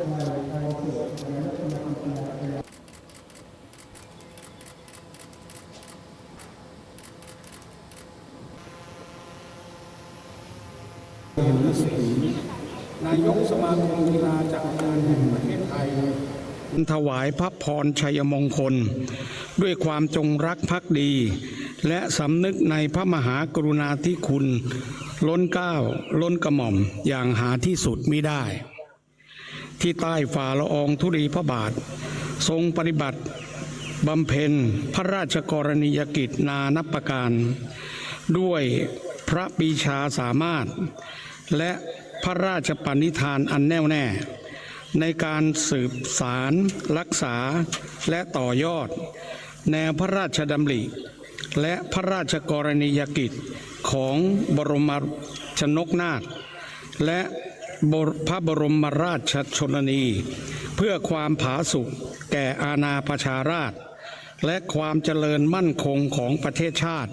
นายกสมาคมกีฬาจักรยานแห่งประเทศไทยถวายพระพรชัยมงคล ด้วยความจงรักภักดี และสำนึกในพระมหากรุณาธิคุณ ล้นเกล้าล้นกระหม่อมอย่างหาที่สุดไมิได้ ที่ใต้ฝ่าละอองธุรีพระบาท ทรงปฏิบัติบำเพ็ญพระราชกรณียกิจนานับประการ ด้วยพระปีชาสามารถ และพระราชปณิธานอันแน่วแน่ ในการสืบสารรักษาและต่อยอด แนวพระราชดำริ และพระราชกรณียกิจของบรมชนกนาถและ พระบรมราชชนนี เพื่อความผาสุกแก่อาณาประชาราช และความเจริญมั่นคงของประเทศชาติ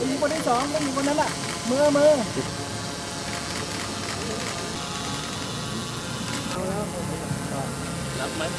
ผู้หญิงคนที่สองผู้หญิงคนนั้นแหละมือมือ